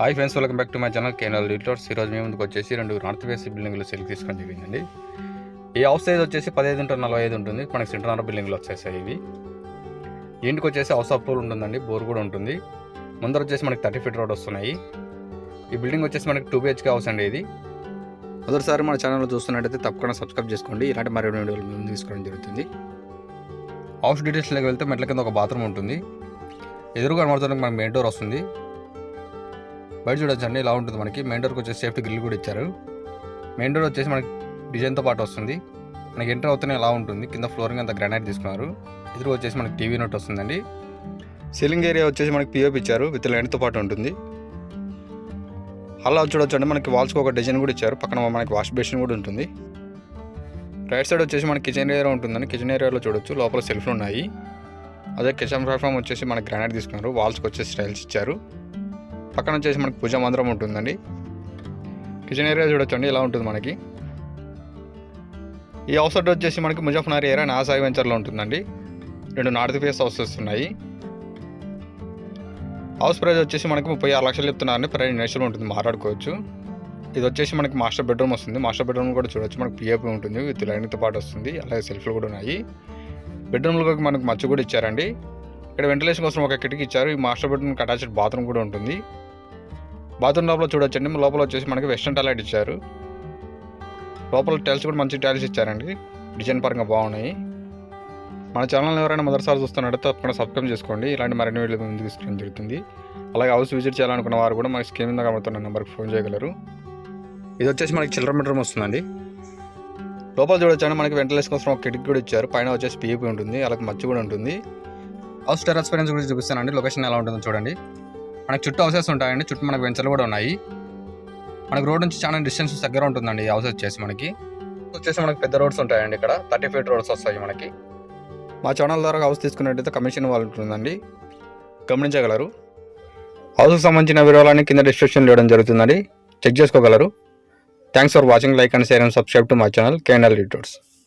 Hi friends welcome back to my channel KNL realtors ఈరోజు మేము ముందుకు వచ్చేసి రెండు నార్త్ ఫేస్ బిల్డింగ్లు సెల్ తీసుకోవడం జరిగిందండి. ఈ హౌస్ సైజ్ వచ్చేసి పదిహేను ఇంటూ నలభై ఐదు ఉంటుంది. మనకి సెంటర్ బిల్డింగ్లు వచ్చేసాయి ఇవి. ఇంటికి వచ్చేసి హౌస్ ఆఫ్ పూల్ ఉంటుందండి. బోర్ కూడా ఉంటుంది. ముందర వచ్చేసి మనకి థర్టీ ఫీట్ రోడ్ వస్తున్నాయి. ఈ బిల్డింగ్ వచ్చేసి మనకి టూ బిహెచ్కే హౌస్ అండి ఇది. మొదటిసారి మన ఛానల్ చూస్తున్నట్టయితే తప్పకుండా సబ్స్క్రైబ్ చేసుకోండి. ఇలాంటి మరిన్ని వీడియోలు మేము తీసుకోవడం జరుగుతుంది. హౌస్ డీటెయిల్స్లోకి వెళ్తే మెట్ల కింద ఒక బాత్రూమ్ ఉంటుంది. ఎదురుగా కనబడుతున్న మనకి మెయిన్ డోర్ వస్తుంది. బయట చూడొచ్చండి ఇలా ఉంటుంది మనకి. మెయిన్ డోర్కి వచ్చేసి సేఫ్టీ గ్రిల్ కూడా ఇచ్చారు. మెయిన్ డోర్ వచ్చేసి మనకి డిజైన్తో పాటు వస్తుంది. మనకి ఎంటర్ అవుతూనే ఇలా ఉంటుంది. కింద ఫ్లోరింగ్ అంతా గ్రానైట్ తీసుకున్నారు. ఎదురు వచ్చేసి మనకి టీవీ నోట్ వస్తుందండి. సీలింగ్ ఏరియా వచ్చేసి మనకి పిఓపి ఇచ్చారు. విత్ లైన్తో పాటు ఉంటుంది. అలా చూడొచ్చండి మనకి వాల్స్కి ఒక డిజైన్ కూడా ఇచ్చారు. పక్కన మనకి వాష్ బేసిన్ కూడా ఉంటుంది. రైట్ సైడ్ వచ్చేసి మనకి కిచెన్ ఏరియా ఉంటుందని కిచెన్ ఏరియాలో చూడొచ్చు. లోపల సెల్ఫ్లు ఉన్నాయి. అదే కిచెన్ ప్లాట్ఫామ్ వచ్చేసి మనకి గ్రానైట్ తీసుకున్నారు. వాల్స్కి వచ్చేసి స్టైల్స్ ఇచ్చారు. పక్కన వచ్చేసి మనకి పూజ మందిరం ఉంటుందండి. కిచెన్ ఏరియా చూడొచ్చండి ఇలా ఉంటుంది మనకి? ఈ హౌస్ అడ్డు వచ్చేసి మనకి ముజఫ్నగర్ ఏరియా నాసాయి వెంచర్లో ఉంటుందండి. రెండు నార్త్ ఫేస్ హౌస్ వస్తున్నాయి హౌస్ ప్రైస్ వచ్చేసి మనకి ముప్పై ఆరు లక్షలు చెప్తున్నారని ప్రైస్ నేషనల్ ఉంటుంది మాట్లాడుకోవచ్చు. ఇది వచ్చేసి మనకి మాస్టర్ బెడ్రూమ్ వస్తుంది. మాస్టర్ బెడ్రూమ్ కూడా చూడొచ్చు మనకి పిఏపీ ఉంటుంది విత్ లైన్తో పాటు వస్తుంది అలాగే సెల్ఫ్లు కూడా ఉన్నాయి. బెడ్రూమ్లో మనకు మచ్చు కూడా ఇచ్చారండి. ఇక్కడ వెంటిలేషన్ కోసం ఒక కిటికీ ఇచ్చారు. ఈ మాస్టర్ బెడ్రూమ్కి అటాచ్డ్ బాత్రూమ్ కూడా ఉంటుంది. బాత్రూమ్ లోపల చూడొచ్చండి. లోపల వచ్చేసి మనకి వెస్ట్రన్ టాయిలెట్ ఇచ్చారు. లోపల టైల్స్ కూడా మంచి టైల్స్ ఇచ్చారండి. డిజైన్ పరంగా బాగున్నాయి. మన ఛానల్ ఎవరైనా మొదటిసారి చూస్తున్నట్టు తప్పకుండా సబ్స్క్రైబ్ చేసుకోండి. ఇలాంటి మరిన్ని వీడియోలు ముందుకు తీసుకోవడం జరుగుతుంది. అలాగే హౌస్ విజిట్ చేయాలనుకున్న వారు కూడా మనకి స్క్రీన్ మీద కనబడుతున్న నెంబర్కి ఫోన్ చేయగలరు. ఇది వచ్చేసి మనకి చిల్డ్రన్ బెడ్రూమ్ వస్తుందండి. లోపల చూడొచ్చండి. మనకి వెంటిలేషన్ కోసం ఒక కిటికీ కూడా ఇచ్చారు. పైన వచ్చేసి పీపీ ఉంటుంది. అలాగే మచ్చి కూడా ఉంటుంది. హౌస్ టెరస్ గురించి చూపిస్తానండి. లొకేషన్ ఎలా ఉంటుందో చూడండి. మనకి చుట్టూ హౌసెస్ ఉంటాయండి. చుట్టూ మనకి వెంచర్లు కూడా ఉన్నాయి. మనకు రోడ్ నుంచి చాలా డిస్టెన్స్ దగ్గర ఉంటుందండి ఈ హౌస్ వచ్చేసి మనకి. వచ్చేసి మనకి పెద్ద రోడ్స్ ఉంటాయండి ఇక్కడ. థర్టీ ఫీట్ రోడ్స్ వస్తాయి మనకి. మా ఛానల్ ద్వారా హౌస్ తీసుకున్నట్టయితే కమిషన్ వాళ్ళు ఉంటుందండి. గమనించగలరు. హౌస్కి సంబంధించిన వివరాలన్నీ కింద డిస్క్రిప్షన్లో ఇవ్వడం జరుగుతుందండి. చెక్ చేసుకోగలరు. Thanks for watching like and share and subscribe to my channel KNL realtors